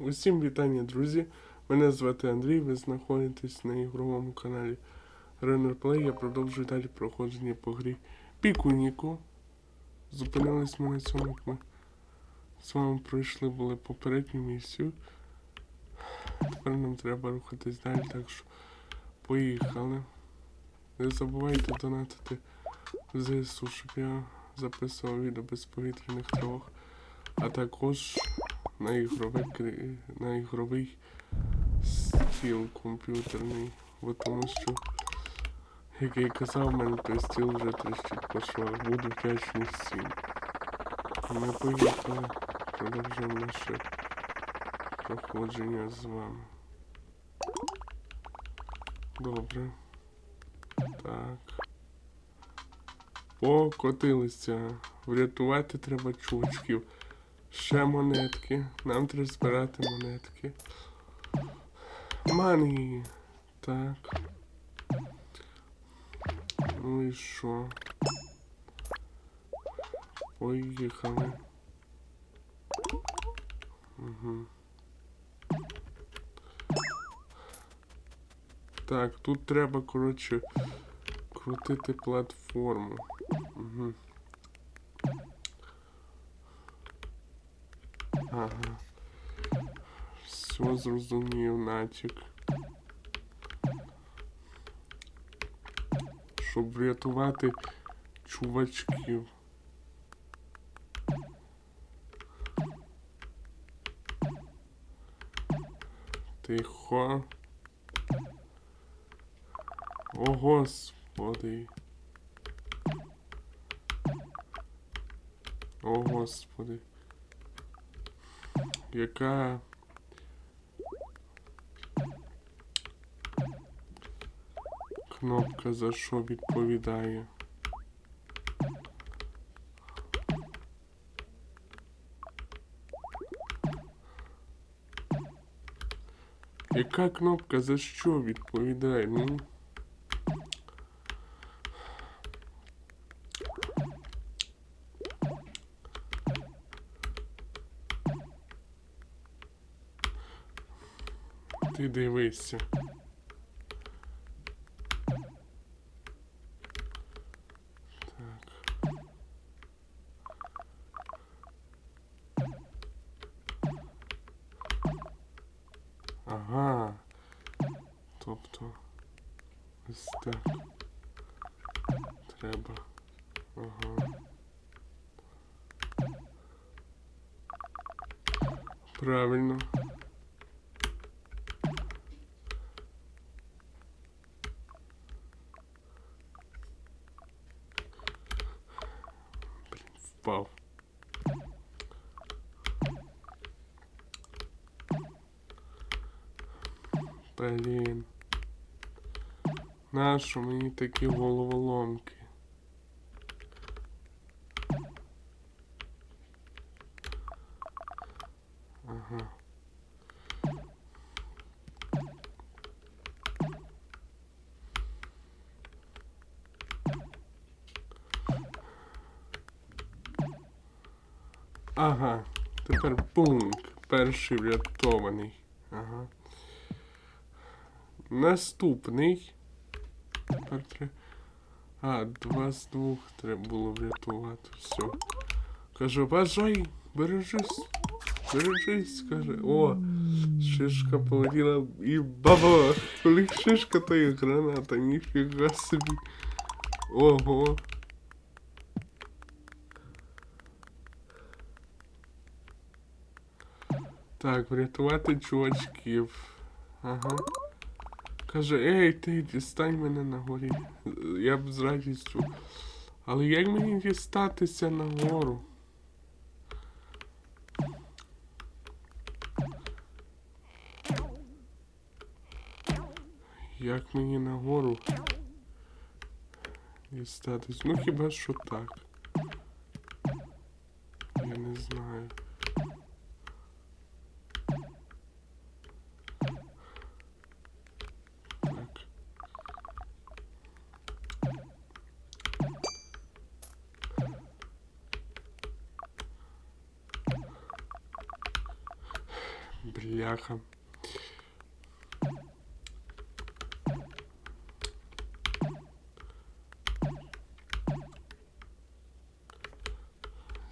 Усім вітання, друзі. Мене звати Андрій, ви знаходитесь на ігровому каналі Runner Play. Я продовжую далі проходження по грі Пікуніку. Зупинились ми на цьому, як ми з вами пройшли були попередню місію. Тепер нам треба рухатись далі, так що поїхали. Не забувайте донатити в ЗСУ, щоб я записував відео без повітряних тривог. А також на ігровий, на ігровий стіл комп'ютерний. Бо тому що, як я і казав, мене той стіл вже тріщить по швах. Буду вдячний всім. Ми поїхали. Продовжуємо наше проходження з вами. Добре. Так. Покотилися. Врятувати треба чувачків. Ще монетки. Нам треба збирати монетки. Мані. Так. Ну і що? Поїхали. Угу. Так, тут треба, коротше, крутити платформу. Угу. Ага. Все зрозумів, натяк. Щоб врятувати чувачків. Тихо. О, господи. О, господи. Яка. Кнопка за що відповідає? Яка кнопка за що відповідає? Ну. Ти дивися. Тобто. Ось. Правильно. впав. Блін. Нащо мені такі головоломки? Ага. Ага. Тепер пункт. Перший врятований. Ага. Наступний. Треба. А, два з двох треба було врятувати. Все. Кажу, бажай, бережись. Бережись, каже. О, шишка полетіла і баба! Коли шишка, то і граната, ніфіга собі. Ого. Так, врятувати чувачків. Ага. Каже, ей, ти дістань мене на горі. Я б з радістю. Але як мені дістатися на гору? Як мені на гору дістатись? Ну хіба що так. Бляха.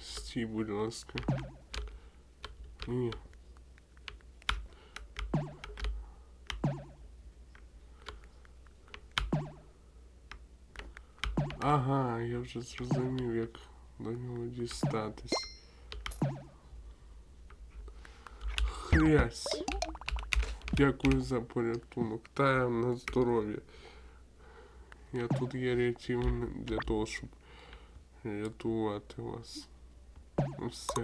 Стій, будь ласка. Ні. Ага, я вже зрозумів, як до нього дістатись. Хрясь. Дякую за порятунок. Та на здоров'я. Я тут є рятівник для того, щоб рятувати вас. Все.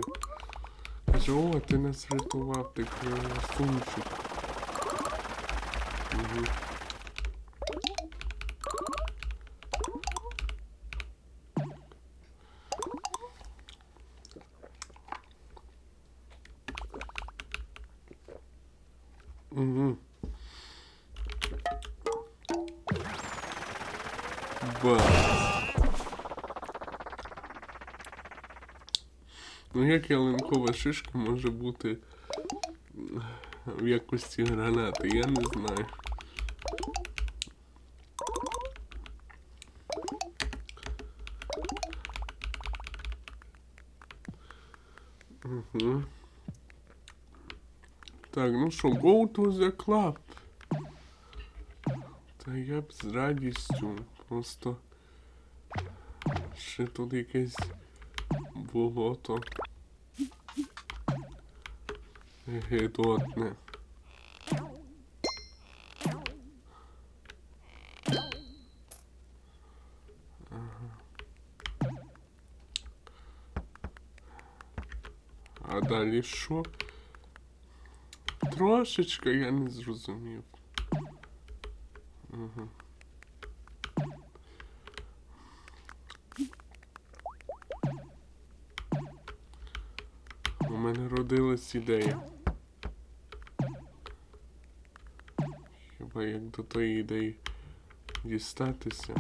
Каже, ти нас рятував, ти красунчик. Угу. Угу. Ба. Ну як ялинкова шишка може бути в якості гранати, я не знаю. Так, ну що, go to the club. Та я б з радістю. Просто ще тут якесь болото. Гидотне. А далі що? Трошечки я не зрозумів. Угу. У мене родилась ідея. Хіба як до тої ідеї дістатися?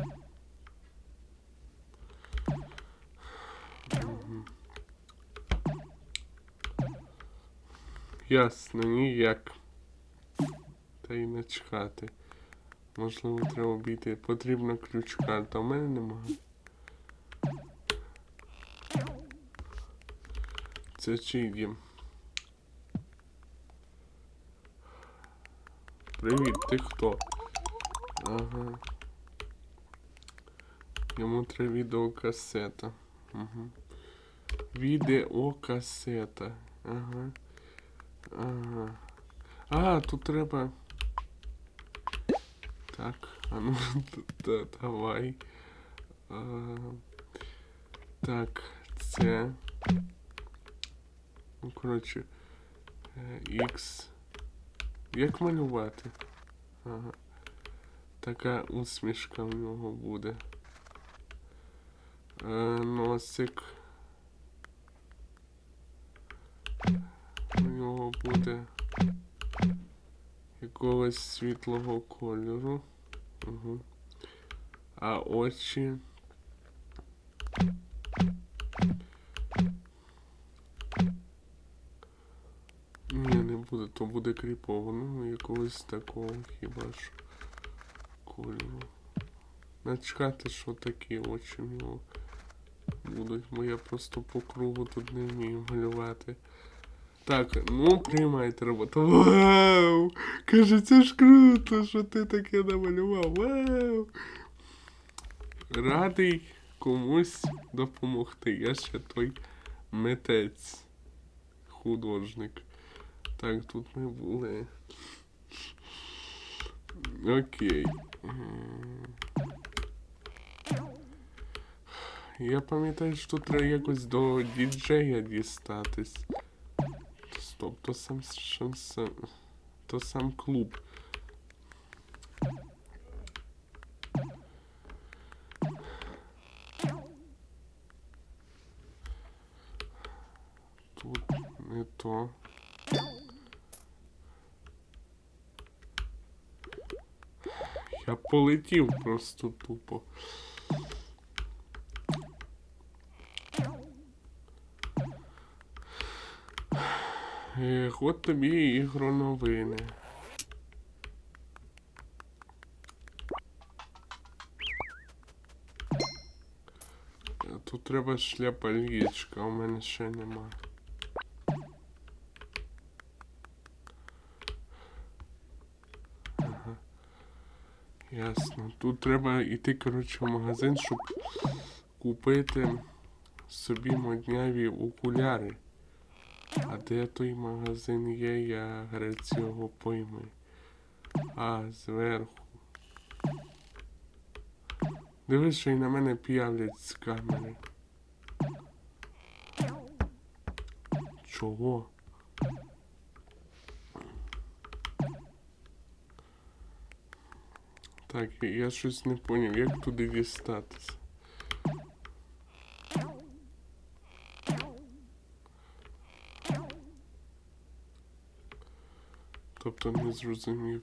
Ясно, ніяк. Та й начхати. Можливо, треба обійти. Потрібна ключ-карта. У мене немає. Це чий? Привіт, ти хто? Ага. Йому треба відеокасета. Угу. Відеокасета. Ага. Ага. А, тут треба. Так, а ну да, давай. А, так, це. Ну, коротше. е, X. Як малювати? Ага. Така усмішка в нього буде. Е, носик. У нього буде якогось світлого кольору. Угу. А очі. Ні, не буде, то буде кріпово. Ну, якогось такого хіба ж кольору. Начкати, що такі очі в нього будуть, бо я просто по кругу тут не вмію малювати. Так, ну приймайте роботу. Вау! Каже, це ж круто, що ти таке намалював. Вау! Радий комусь допомогти. Я ще той митець, художник. Так, тут ми були. Окей. Я пам'ятаю, що треба якось до діджея дістатись. Стоп, то сам, сам то сам клуб. Тут не то. Я полетів просто тупо. От тобі ігроновини. Е, Тут треба шляпа лічка, у мене ще нема. Ага. Ясно. Тут треба йти, коротше, в магазин, щоб купити собі модняві окуляри. А де той магазин є, я грець його пойми. А, зверху. Дивись, що й на мене п'являть з камери. Чого? Так, я- щось не поняв, як туди дістатися. Тобто не зрозумів.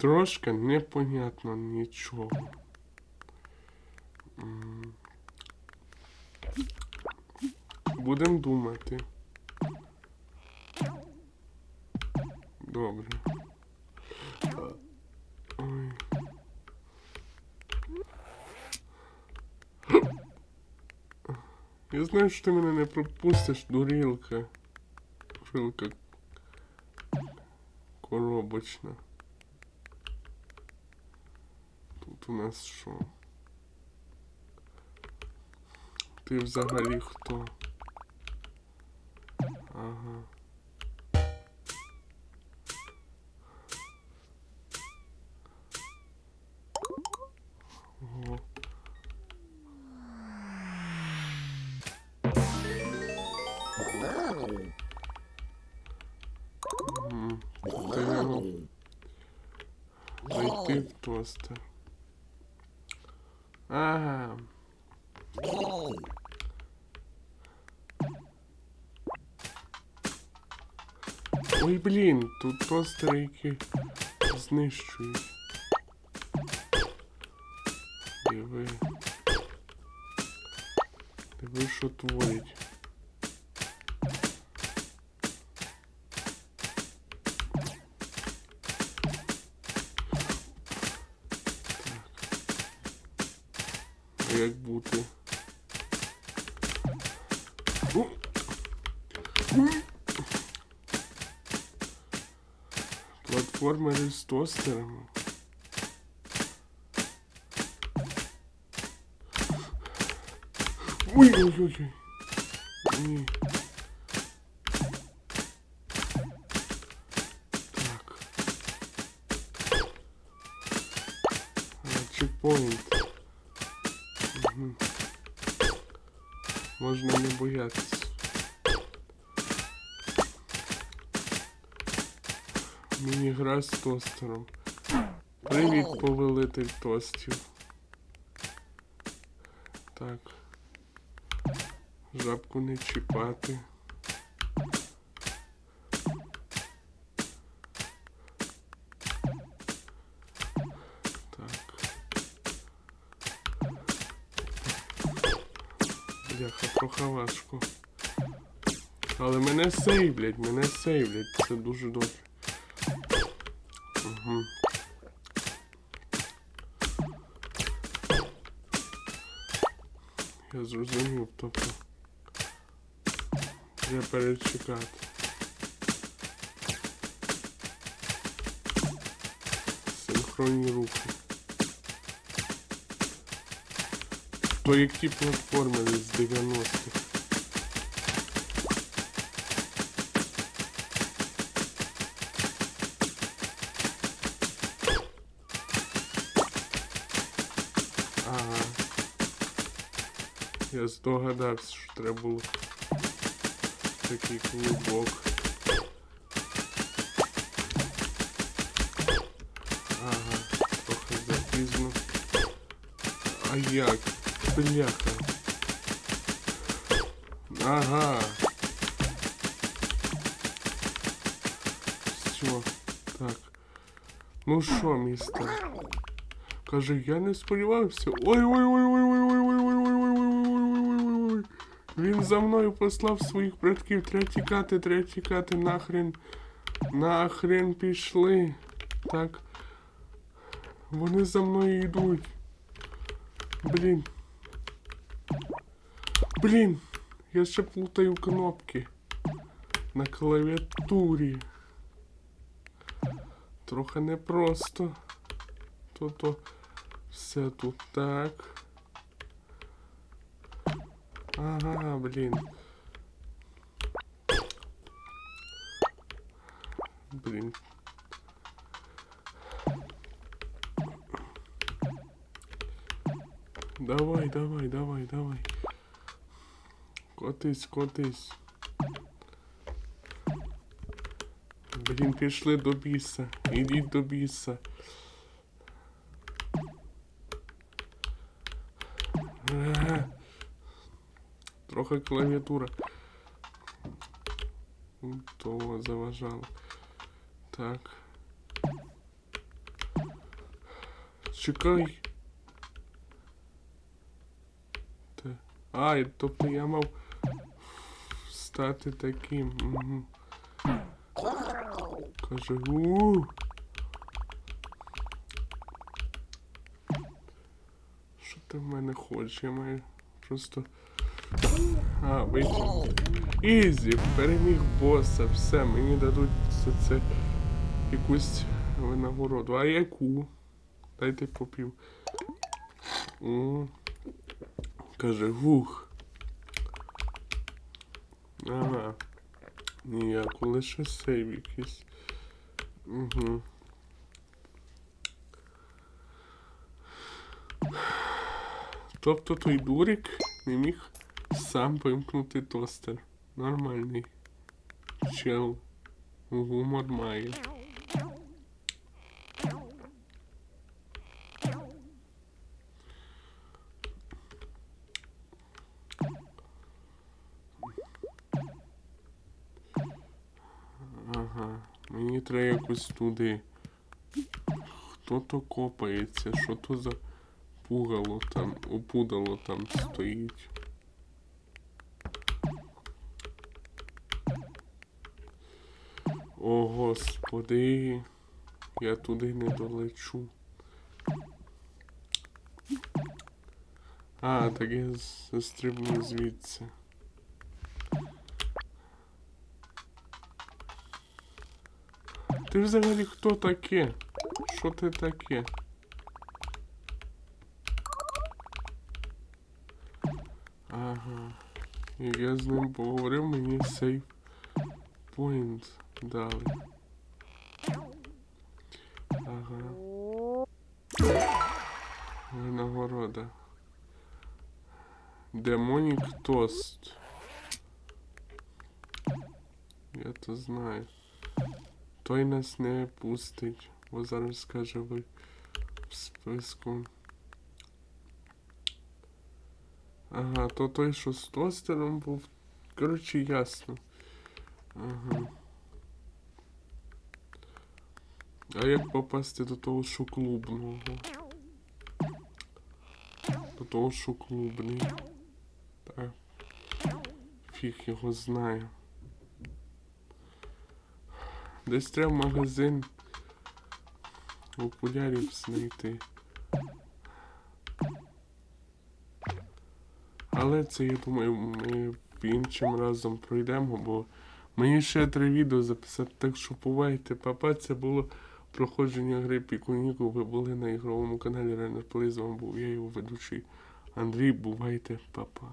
Трошки непонятно нічого. М. Будем думати. Добре. Ой. Я знаю, що ти мене не пропустиш, дурілка. Дурілка. Коробочна. Тут у нас що? Ти взагалі хто? Ага. Ого. М, Треба зайти в тостер. Ага. Ой, блін, тут тостери, які знищують. Диви. Диви, що творять. Бути? У! Платформери з тостерами. Ой-ой-ой. Ні. Так. А, Чекпоінт. Можна не боятися. Мені гра з тостером. Привіт, повелитель тостів. Так. Жабку не чіпати. Важко. Але мене сейвлять, мене сейвлять. Це дуже добре. Угу. Я зрозумів, тобто. Треба перечекати. Синхронні рухи. Ті платформи з 90-х. Ага. Я здогадався, що треба було такий клубок. Ага, трохи запізно. А як? Бляха. Ага. Все, так. Ну що, містер? Каже, я не сподівався. Ой, ой, ой, ой, ой, ой, ой, ой, ой, ой, ой, ой, ой, ой, ой, ой. Він за мною послав своїх братків. Треба тікати, треба тікати, нахрен. Нахрен пішли. Так. Вони за мною йдуть. Блін. Блін. Я ще плутаю кнопки. На клавіатурі. Трохи непросто. То-то все тут так. Ага, блін. Блін. Давай, давай, давай, давай. Котись, котись. Блін, пішли до біса. Ідіть до біса. Трохи клавіатура. То заважало. Так. Чекай. Та. А, тобто я мав стати таким. Угу. Каже. Що ти в мене хочеш? Я маю просто. А, вийти. Ізі, переміг боса, все, мені дадуть за це якусь винагороду. А яку? Дайте попів. Каже, вух. Ага. Ніяку, лише сейв якийсь. Угу. Тобто той дурик не міг сам вимкнути тостер. Нормальний. Чел. Гумор має. Якось туди. Хто то копається? Що то за пугало там, опудало там стоїть? О, господи, я туди не долечу. А, так я застрибну звідси. Ти взагалі хто таке? Що ти таке? Ага. Як я з ним поговорив, мені сейф point дали. Ага. Винагорода. Демонік тост. Я то знаю. Той нас не пустить, бо зараз скаже ви в списку. Ага, то той, що з тостером був. Коротше, ясно. Ага. А як попасти до того, що клубного? До того, що клубний. Так. Фіг його знає. Десь треба магазин окулярів знайти. Але це, я думаю, ми іншим разом пройдемо, бо мені ще три відео записати, так що бувайте, папа, це було проходження гри Пікуніку. Ви були на ігровому каналі Ренер Плей, з вами був я його ведучий Андрій. Бувайте, папа.